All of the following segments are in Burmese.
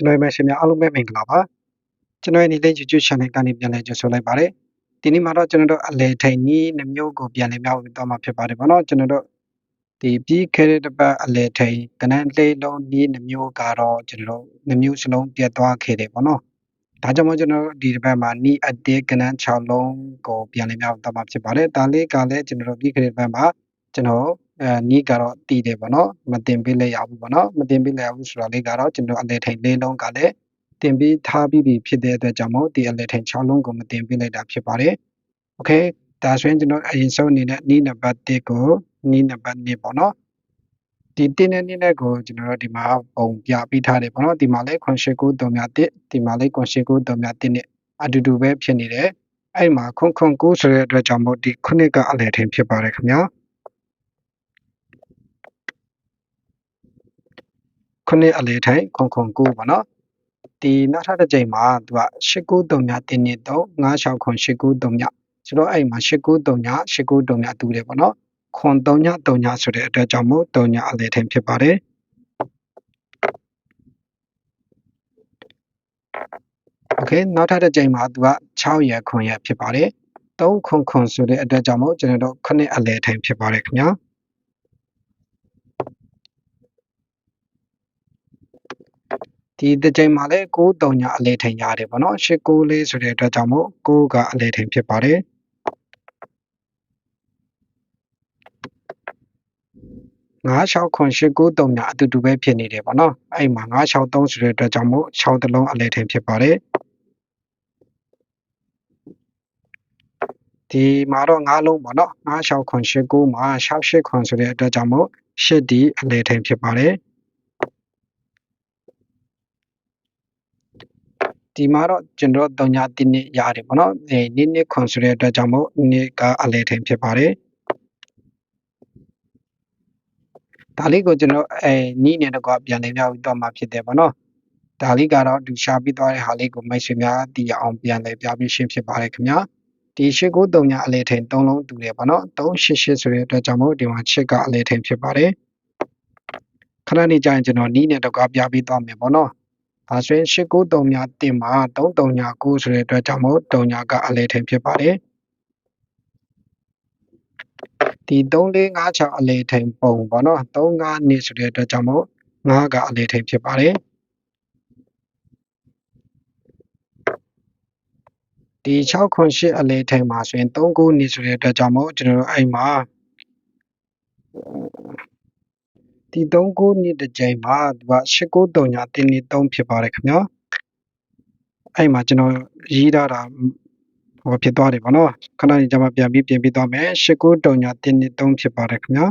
ကျွန်တော်ရဲ့ရှင်များအားလုံးပဲမင်္ဂလာပါကျွန်တော်ရဲ့နေ့လေး YouTube channel ကနေပြန်လည်ကြိုဆိုလိုက်ပါတယ်ဒီနေ့မှာတော့ကျွန်တော်တို့အလဲထိန်ကြီးနှမျိုးကိုပြန်လည်မြောက်တော့မှာဖြစ်ပါတယ်ဗောနော်ကျွန်တော်တို့ဒီပြီးခဲ့တဲ့တစ်ပတ်အလဲထိန်ကနန်းလေးလုံးကြီးနှမျိုးကတော့ကျွန်တော်တို့နှမျိုးစလုံးပြတ်သွားခဲ့တယ်ဗောနော်ဒါကြောင့်မို့ကျွန်တော်တို့ဒီတစ်ပတ်မှာနီးအတေးကနန်း6လုံးကိုပြန်လည်မြောက်တော့မှာဖြစ်ပါတယ်ဒါလေးကလည်းကျွန်တော်တို့ပြီးခဲ့တဲ့တစ်ပတ်မှာကျွန်တော် အဲနီးကတော့တည်တယ်ပေါ့နော်မတင်ပေးလိုက်ရဘူးပေါ့နော်မတင်ပေးလိုက်ရဘူးဆိုတာလေးကတော့ကျွန်တော်အလဲထိန်လေးလုံးကလည်းတင်ပေးထားပြီးပြီဖြစ်တဲ့အတွက်ကြောင့်မို့ဒီအလဲထိန်6လုံးကိုမတင်ပေးလိုက်တာဖြစ်ပါတယ်โอเคဒါဆိုရင်ကျွန်တော်အရင်ဆုံးအနေနဲ့နီးနံပါတ်1ကိုနီးနံပါတ်2ပေါ့နော်ဒီတင်းနဲ့နည်းနဲ့ကိုကျွန်တော်တို့ဒီမှာပုံပြပေးထားတယ်ပေါ့နော်ဒီမှာလဲ989 3မြ1ဒီမှာလဲ989 3မြ1နဲ့အတူတူပဲဖြစ်နေတယ်အဲ့မှာခွန်ခွန်9ဆိုတဲ့အတွက်ကြောင့်မို့ဒီခုနှစ်ကအလဲထိန်ဖြစ်ပါတယ်ခင်ဗျာ ခုနှစ်အလေထိုင်ခွန်ခွန်9ပေါ့နော်ဒီနောက်ထပ်တစ်ကြိမ်မှာသူက893မြတင်းနေတော့96ခွန်893မြဆိုတော့အဲ့မှာ893ည893ညတူတယ်ပေါ့နော်ခွန်3ည3ညဆိုတဲ့အတွက်ကြောင့်မို့3ညအလေထိုင်ဖြစ်ပါတယ်โอเคနောက်ထပ်တစ်ကြိမ်မှာသူက6ရခွန်ရဖြစ်ပါတယ်3ခွန်ခွန်ဆိုတဲ့အတွက်ကြောင့်မို့ကျွန်တော်တို့ခုနှစ်အလေထိုင်ဖြစ်ပါတယ်ခင်ဗျာ ဒီတစ်ချိန်မှာလည်း6 3ညအလေထိန်ရတယ်ပေါ့နော်8 9လေးဆိုတဲ့အတွက်ကြောင့်မို့6ကအလေထိန်ဖြစ်ပါတယ်9 6ခွန်8 9 3ညအတူတူပဲဖြစ်နေတယ်ပေါ့နော်အဲ့မှာ9 6 3ဆိုတဲ့အတွက်ကြောင့်မို့6တလုံးအလေထိန်ဖြစ်ပါတယ်ဒီမှာတော့9လုံးပေါ့နော်9 6ခွန်8 9မှာ6 8ခွန်ဆိုတဲ့အတွက်ကြောင့်မို့8ဒီအလေထိန်ဖြစ်ပါတယ် ဒီမှာတော့ကျွန်တော်တုံညာတင်းနေရတယ်ပေါ့နော်အဲနည်းနည်းခွန်ဆိုတဲ့အတွက်ကြောင့်မို့နေကအလဲထိန်ဖြစ်ပါတယ်ဒါလေးကိုကျွန်တော်အဲနီးနေတဲ့ကွာပြန်လည်မြောက်ပြီးတော့မှဖြစ်တယ်ပေါ့နော်ဒါလေးကတော့ဒီရှာပြီးသွားတဲ့ဟာလေးကိုမိတ်ဆွေများတည်အောင်ပြန်လည်ပြပြီးရှင်းဖြစ်ပါတယ်ခင်ဗျာဒီ893ညအလဲထိန်3လုံးတူတယ်ပေါ့နော်388ဆိုတဲ့အတွက်ကြောင့်မို့ဒီမှာချစ်ကအလဲထိန်ဖြစ်ပါတယ်ခဏနေကြရင်ကျွန်တော်နီးနေတဲ့ကွာပြပြီးသွားမယ်ပေါ့နော် ဒါဆိုရင်893များတင်မှာ33ညာ9ဆိုတဲ့အတွက်ကြောင့်မို့3ညာကအလဲထိန်ဖြစ်ပါတယ်ဒီ3456အလဲထိန်ပုံပေါ့နော်35နှစ်ဆိုတဲ့အတွက်ကြောင့်မို့9ကအလဲထိန်ဖြစ်ပါတယ်ဒီ608အလဲထိန်မှာဆိုရင်39နှစ်ဆိုတဲ့အတွက်ကြောင့်မို့ကျွန်တော်တို့အဲ့မှာ ဒီ39နှစ်တစ်ကြိမ်မှာသူက893ညာတင်းနေ3ဖြစ်ပါတယ်ခင်ဗျာအဲ့မှာကျွန်တော်ရေးထားတာဟိုဖြစ်သွားတယ်ဗောနော်ခဏကြီးကျွန်မပြန်ပြီးပြင်ပြီးသွားမယ်893ညာတင်းနေ3ဖြစ်ပါတယ်ခင်ဗျာ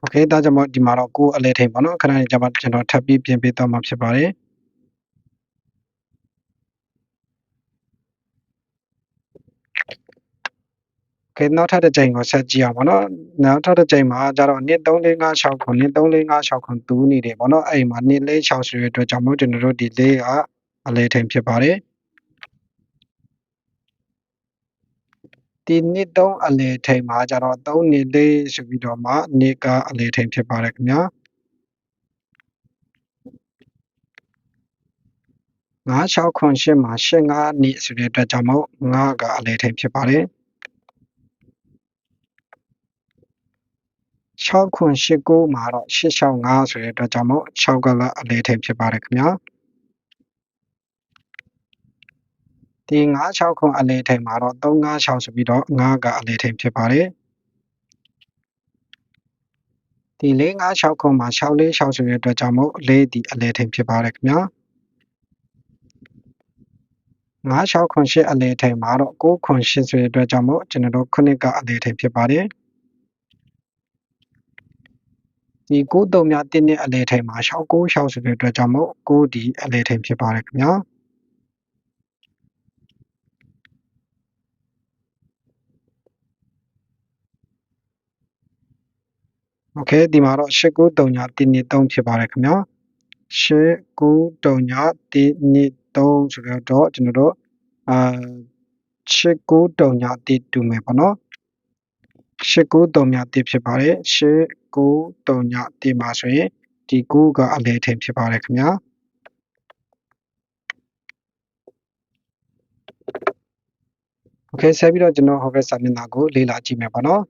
โอเคဒါကြောင့်ဒီမှာတော့ကိုယ်အလဲထိန်ပေါ့နော်ခဏကြီးကျွန်မကျွန်တော်ထပ်ပြီးပြင်ပေးသွားမှာဖြစ်ပါတယ် ကဲနောက်ထပ်တစ်ကြိမ်ကိုဆက်ကြည့်အောင်ပေါ့နော်နောက်ထပ်တစ်ကြိမ်မှာကျတော့2 3 4 5 6ခု2 3 4 5 6ခုတူးနေတယ်ပေါ့နော်အဲ့မှာ2 4 6ဆိုတဲ့အတွက်ကြောင့်မို့ကျွန်တော်တို့ဒီလေးကအလဲထိန်ဖြစ်ပါတယ်ဒီနှစ်သုံးအလဲထိန်မှာကျတော့3နှစ်လေးဆိုပြီးတော့မှနေကအလဲထိန်ဖြစ်ပါတယ်ခင်ဗျာ9 6ခွန်8မှာ8 5နှစ်ဆိုတဲ့အတွက်ကြောင့်မို့9ကအလဲထိန်ဖြစ်ပါတယ် 6ခွန်8 9မှာတော့865ဆိုတဲ့အတွက်ကြောင့်မို့6ကလည်းအလဲထိန်ဖြစ်ပါတယ်ခင်ဗျာဒီ9 6ခွန်အလဲထိန်မှာတော့356ဆိုပြီးတော့9ကအလဲထိန်ဖြစ်ပါတယ်ဒီ4 5 6ခွန်မှာ6 4 6ဆိုတဲ့အတွက်ကြောင့်မို့4ဒီအလဲထိန်ဖြစ်ပါတယ်ခင်ဗျာ9 6ခွန်8အလဲထိန်မှာတော့9ခွန်8ဆိုတဲ့အတွက်ကြောင့်မို့ကျွန်တော်တို့ခုနှစ်ကအလဲထိန်ဖြစ်ပါတယ် ဒီ9တုံများတင်းတဲ့အလဲထိန်မှာ6 9 6ဆိုတဲ့အတွက်ကြောင့်မို့9ဒီအလဲထိန်ဖြစ်ပါတယ်ခင်ဗျာโอเคဒီမှာတော့8 9 3ညာတင်းနေ3ဖြစ်ပါတယ်ခင်ဗျာ8 9 3ညာတင်းနေ3ဆိုတော့ကျွန်တော်တို့အာ8 9 3ညာတင်းတူမယ်ပေါ့နော် 8931ဖြစ်ပါတယ် 8931မှာဆိုရင်ဒီ9ကအလဲထိန်ဖြစ်ပါတယ်ခင်ဗျာโอเคဆက်ပြီးတော့ကျွန်တော်ဟောဘက်စာမျက်နှာကိုလေ့လာကြည့်မယ်ပေါ့နော်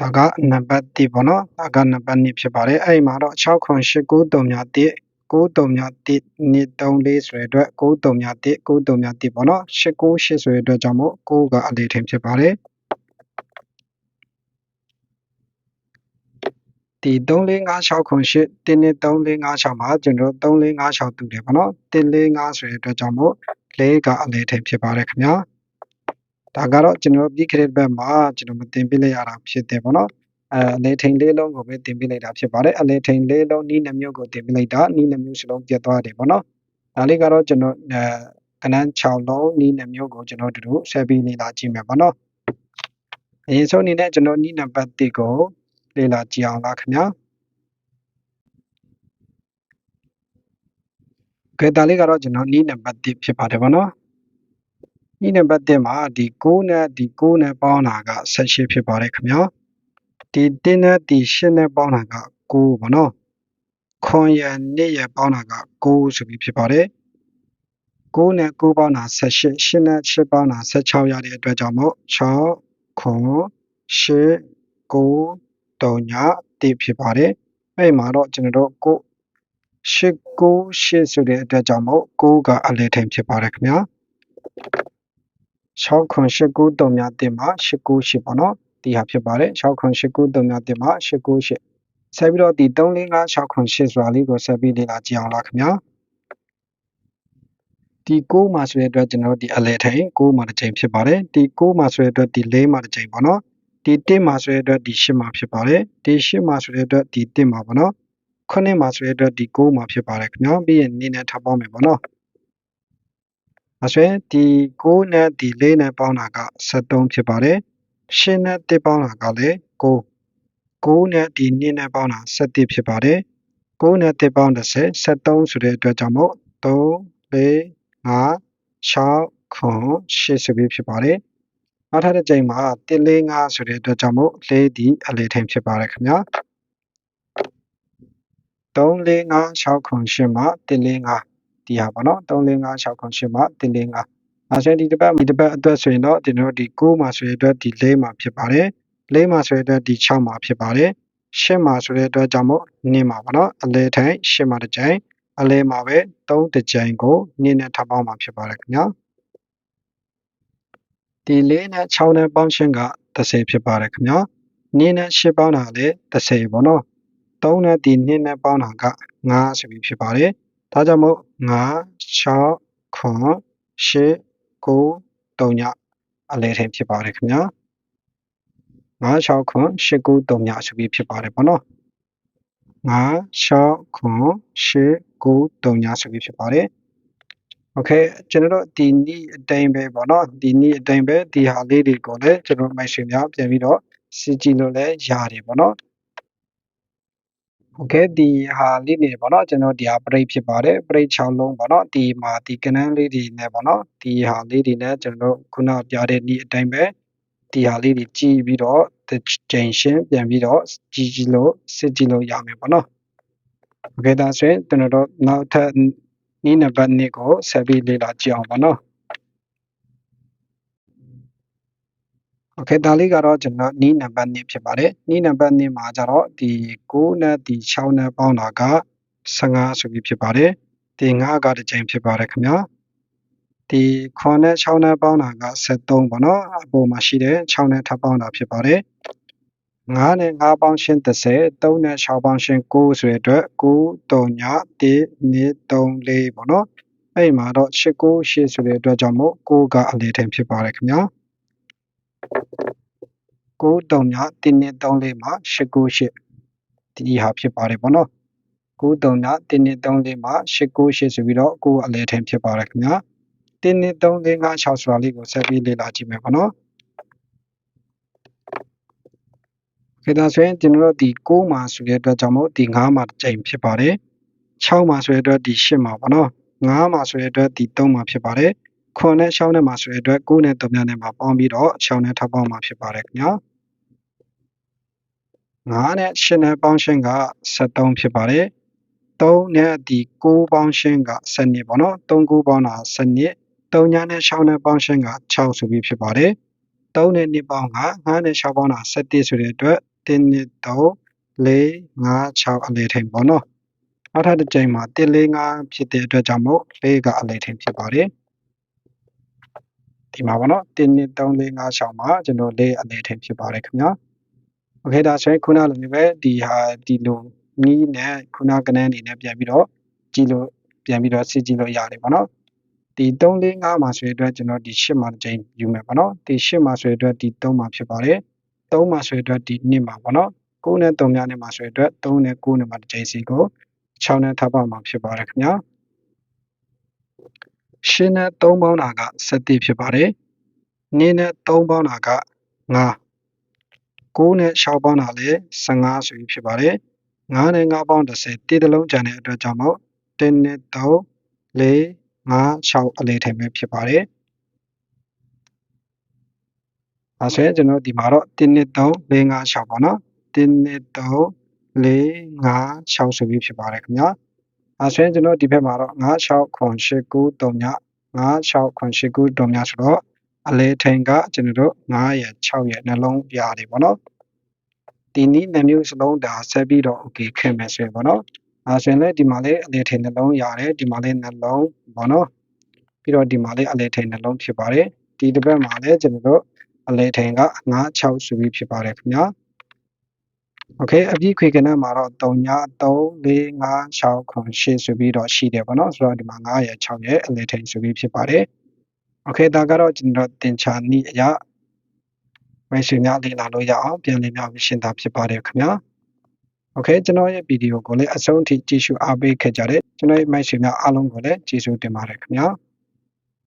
ဒါကနံပါတ်1ပေါ့နော်ဒါကနံပါတ်2ဖြစ်ပါတယ်အဲ့ဒီမှာတော့6ခွန်8 9 3ည1 9331 234ဆိုတဲ့အတွက်9331 9331ပေါ့နော်898ဆိုတဲ့အတွက်ကြောင့်မို့9ကအလေထိန်ဖြစ်ပါတယ်ဒီ3456ခွန်8 13456မှာကျွန်တော်3456တူတယ်ပေါ့နော်145ဆိုတဲ့အတွက်ကြောင့်မို့4ကအလေထိန်ဖြစ်ပါတယ်ခင်ဗျာဒါကတော့ကျွန်တော်ပြီးခဲ့တဲ့ဘက်မှာကျွန်တော်မတင်ပြလိုက်ရတာဖြစ်တယ်ပေါ့နော် အဲအလေထိန်လေးလုံးကိုပဲတင်ပြလိုက်တာဖြစ်ပါတယ်အလေထိန်လေးလုံးနီးနှမျိုးကိုတင်ပြလိုက်တာနီးနှမျိုးစလုံးပြတ်သွားတယ်ပေါ့နော်ဒါလေးကတော့ကျွန်တော်အဲကနန်း6လုံးနီးနှမျိုးကိုကျွန်တော်တို့တို့ဆက်ပြီးလေ့လာကြည့်မယ်ပေါ့နော်အရင်ဆုံးအနေနဲ့ကျွန်တော်နီးနံပါတ်1ကိုလေ့လာကြည့်အောင်လားခင်ဗျာကဲဒါလေးကတော့ကျွန်တော်နီးနံပါတ်1ဖြစ်ပါတယ်ပေါ့နော်ဤနံပါတ်1မှာဒီ9နဲ့ဒီ9နဲ့ပေါင်းတာက18ဖြစ်ပါတယ်ခင်ဗျာ ဒီ1နဲ့ဒီ8နဲ့ပေါင်းတာက9ပေါ့နော်ခွန်ရနှစ်ရပေါင်းတာက9ဆိုပြီးဖြစ်ပါတယ်9နဲ့9ပေါင်းတာ18 8နဲ့8ပေါင်းတာ16ရတဲ့အတွက်ကြောင့်မို့6ခွန်8 9 3ည1ဖြစ်ပါတယ်အဲ့မှာတော့ကျွန်တော်တို့9 8 9 8ဆိုတဲ့အတွက်ကြောင့်မို့9ကအလဲထိန်ဖြစ်ပါတယ်ခင်ဗျာ6ခွန်8 9 3များတင်မှာ8 9 8ပေါ့နော် ဒီဟာဖြစ်ပါတယ်6ခွန်8 9 3များတင်မှာ8 9 8ဆက်ပြီးတော့ဒီ3 4 5 6ခွန်8ဆိုတာလေးကိုဆက်ပြီးလေ့လာကြည့်အောင်လားခင်ဗျာဒီ6မှာဆိုတဲ့အတွက်ကျွန်တော်တို့ဒီအလဲထိန်6မှာတစ်ချိန်ဖြစ်ပါတယ်ဒီ6မှာဆိုတဲ့အတွက်ဒီ4မှာတစ်ချိန်ပေါ့နော်ဒီ1မှာဆိုတဲ့အတွက်ဒီ8မှာဖြစ်ပါတယ်ဒီ8မှာဆိုတဲ့အတွက်ဒီ1မှာပေါ့နော်9မှာဆိုတဲ့အတွက်ဒီ6မှာဖြစ်ပါတယ်ခင်ဗျာပြီးရင်နည်းနဲ့ထပ်ပေါင်းမယ်ပေါ့နော်။ဒါဆိုရင်ဒီ9နဲ့ဒီ4နဲ့ပေါင်းတာက73ဖြစ်ပါတယ်။ 8နဲ့1ပေါင်းတာကလည်း9 9နဲ့ဒီ2နဲ့ပေါင်းတာ17ဖြစ်ပါတယ်။9နဲ့1ပေါင်း30 73ဆိုတဲ့အတွက်ကြောင့်မို့3 4 5 6 8ဆိုပြီးဖြစ်ပါတယ်။နောက်ထပ်တစ်ကြိမ်မှာ145ဆိုတဲ့အတွက်ကြောင့်မို့4ဒီအလေထိန်ဖြစ်ပါတယ်ခင်ဗျာ။3 4 5 6 8မှာ145ဒီဟာပေါ့နော်34568မှာ145 အဲဆိုရင်ဒီတစ်ပတ်ဒီတစ်ပတ်အတွက်ဆိုရင်တော့ကျွန်တော်တို့ဒီ9မှာဆိုရင်အတွက်ဒီ4မှာဖြစ်ပါတယ်4မှာဆိုရင်အတွက်ဒီ6မှာဖြစ်ပါတယ်8မှာဆိုတဲ့အတွက်ကြောင့်မို့2မှာပေါ့နော်အလဲထိုင်8မှာတစ်ကြိမ်အလဲမှာပဲ3တစ်ကြိမ်ကို2နဲ့ထပ်ပေါင်းမှာဖြစ်ပါတယ်ခင်ဗျာဒီ4နဲ့6နဲ့ပေါင်းခြင်းက30ဖြစ်ပါတယ်ခင်ဗျာ2နဲ့8ပေါင်းတာလည်း30ပေါ့နော်3နဲ့ဒီ2နဲ့ပေါင်းတာက9ဆိုပြီးဖြစ်ပါတယ်ဒါကြောင့်မို့5 6 9 8 9 3ညအလဲထင်ဖြစ်ပါတယ်ခင်ဗျာ5 6 9 8 9 3ညဆိုပြီးဖြစ်ပါတယ်ပေါ့နော်5 6 9 8 9 3ညဆိုပြီးဖြစ်ပါတယ်โอเคကျွန်တော်တို့ဒီနီးအတိုင်းပဲပေါ့နော်ဒီနီးအတိုင်းပဲဒီဟာလေးတွေကိုလည်းကျွန်တော်မိုက်ရှင်များပြန်ပြီးတော့စီကြည့်လို့လည်းရတယ်ပေါ့နော် โอเคဒီဟာလေးနေပေါ့နော်ကျွန်တော်ဒီဟာပရိတ်ဖြစ်ပါတယ်ပရိတ်6လုံးပေါ့နော်ဒီမှာဒီကနန်းလေးတွေနဲ့ပေါ့နော်ဒီဟာလေးတွေနဲ့ကျွန်တော်ခုနပြတဲ့နေ့အတိုင်းပဲဒီဟာလေးတွေကြည့်ပြီးတော့ချိန်ရှင်းပြန်ပြီးတော့ကြည့်ကြည့်လို့စစ်ကြည့်လို့ရမယ်ပေါ့နော်โอเคဒါဆိုရင်ကျွန်တော်တို့နောက်ထပ်နေ့နံပါတ်2ကိုဆက်ပြီးလေ့လာကြည့်အောင်ပေါ့နော်โอเ คဒါလေးကတော့ကျွန်တော်နီးနံပါတ်2ဖြစ်ပါတယ်နီးနံပါတ်2မှာကျတော့ဒီ9နဲ့ဒီ6နဲ့ပေါင်းတာက15ဆိုပြီးဖြစ်ပါတယ်ဒီ9ကတစ်ချိန်ဖြစ်ပါတယ်ခင်ဗျာဒီ9နဲ့6နဲ့ပေါင်းတာက73ပေါ့နော်အပေါ်မှာရှိတဲ့6နဲ့ထပ်ပေါင်းတာဖြစ်ပါတယ်9နဲ့9ပေါင်းရှင်း30 3နဲ့6ပေါင်းရှင်း9ဆိုတဲ့အတွက်9 3ည1 2 3 4ပေါ့နော်အဲ့မှာတော့8 9 8ဆိုတဲ့အတွက်ကြောင့်မို့9ကအလေထင်ဖြစ်ပါတယ်ခင်ဗျာ 9 3ည1 2 3 4မှာ8 9 8ဒီဟာဖြစ်ပါတယ်ပေါ့နော်9 3ည1 2 3 4မှာ8 9 8ဆိုပြီးတော့9အလေထင်ဖြစ်ပါတယ်ခင်ဗျာ1 2 3 4 5 6ဆိုတာလေးကိုဆက်ပြီးလေ့လာကြည့်မယ်ပေါ့နော်ခေတ္တဆိုရင်ကျွန်တော်တို့ဒီ6မှာဆိုတဲ့အတွက်ကြောင့်မို့ဒီ9မှာတစ်ကြိမ်ဖြစ်ပါတယ်6မှာဆိုတဲ့အတွက်ဒီ8မှာပေါ့နော်9မှာဆိုတဲ့အတွက်ဒီ3မှာဖြစ်ပါတယ်ခွန်နဲ့ရှောင်းနဲ့မှာဆိုတဲ့အတွက်9နဲ့3နဲ့မှာပေါင်းပြီးတော့ရှောင်းနဲ့ထပ်ပေါင်းမှာဖြစ်ပါတယ်ခင်ဗျာ 9နဲ့8နဲ့ပေါင်းရှင်းက73ဖြစ်ပါတယ်3နဲ့ဒီ9ပေါင်းရှင်းက12ပေါ့နော်3 9ပေါင်းတာ12 3ညနဲ့6နဲ့ပေါင်းရှင်းက6ဆိုပြီးဖြစ်ပါတယ်3နဲ့2ပေါင်းက9နဲ့6ပေါင်းတာ17ဆိုတဲ့အတွက်1နဲ့3 4 5 6အလေထိန်ပေါ့နော်နောက်ထပ်တစ်ကြိမ်မှာ1 4 5ဖြစ်တဲ့အတွက်ကြောင့်မို့4ကအလေထိန်ဖြစ်ပါတယ်ဒီမှာပေါ့နော်1 2 3 4 5 6မှာကျွန်တော်4အလေထိန်ဖြစ်ပါတယ်ခင်ဗျာ โอเคဒါဆိုရင်ခုနလိုမျိုးပဲဒီဟာဒီလိုနီးနဲ့ခုနကနန်းအနေနဲ့ပြန်ပြီးတော့ကြည့်လို့ပြန်ပြီးတော့စစ်ကြည့်လို့ရတယ်ပေါ့နော်ဒီ3 4 5မှာဆိုရင်အတွက်ကျွန်တော်ဒီ8မှာတစ်ချိန်ယူမယ်ပေါ့နော်ဒီ8မှာဆိုရင်အတွက်ဒီ3မှာဖြစ်ပါတယ်3မှာဆိုရင်အတွက်ဒီ2မှာပေါ့နော်9နဲ့3များနဲ့မှာဆိုရင်အတွက်3နဲ့9နဲ့မှာတစ်ချိန်စီကို6နဲ့ထပ်ပါမှာဖြစ်ပါတယ်ခင်ဗျာ8နဲ့3ပေါင်းတာက7ဖြစ်ပါတယ်2နဲ့3ပေါင်းတာက9 9နဲ့6ပေါင်းတာလည်း15ဆိုပြီးဖြစ်ပါတယ်9နဲ့9ပေါင်း30တိတလုံးကျန်တဲ့အတွက်ကြောင့်မို့1နဲ့3 4 5 6အလေးထိုင်ပဲဖြစ်ပါတယ်။အဲဆိုရင်ကျွန်တော်ဒီမှာတော့1နဲ့3 4 5 6ပေါ့နော်။1နဲ့3 4 5 6ဆိုပြီးဖြစ်ပါတယ်ခင်ဗျာ။အဲဆိုရင်ကျွန်တော်ဒီဘက်မှာတော့9 6ခွန်8 9 3ည9 6ခွန်8 9 3ညဆိုတော့ အလဲထိန်ကကျွန်တော်တို့9ရ6ရနှလုံးပြားတယ်ပေါ့နော်။ဒီနည်းနှမျိုးစလုံးဒါဆက်ပြီးတော့ okay ခင်မယ်ဆိုရင်ပေါ့နော်။အဲဆိုရင်လည်းဒီမှာလည်းအလဲထိန်နှလုံးရတယ်ဒီမှာလည်းနှလုံးပေါ့နော်။ပြီးတော့ဒီမှာလည်းအလဲထိန်နှလုံးဖြစ်ပါတယ်။ဒီတစ်ပတ်မှာလည်းကျွန်တော်တို့အလဲထိန်က9 6ဆိုပြီးဖြစ်ပါတယ်ခင်ဗျာโอเคအပြည့်ခွေကနန်းမှာတော့3ည3 4 5 6ခွန်8ဆိုပြီးတော့ရှိတယ်ပေါ့နော်ဆိုတော့ဒီမှာ9ရ6ရအလဲထိန်ဆိုပြီးဖြစ်ပါတယ် โอเคဒါကတော့ကျွန်တော်တင်ချာနည်းအရာမိတ်ဆွေများလေ့လာလို့ရအောင်ပြန်လည်များရှင်းတာဖြစ်ပါတယ်ခင်ဗျာโอเคကျွန်တော်ရဲ့ဗီဒီယိုကိုလည်းအဆုံးထိကြည့်ရှုအားပေးခဲ့ကြတဲ့ကျွန်တော်ရဲ့မိတ်ဆွေများအားလုံးကိုလည်းကျေးဇူးတင်ပါတယ်ခင်ဗျာ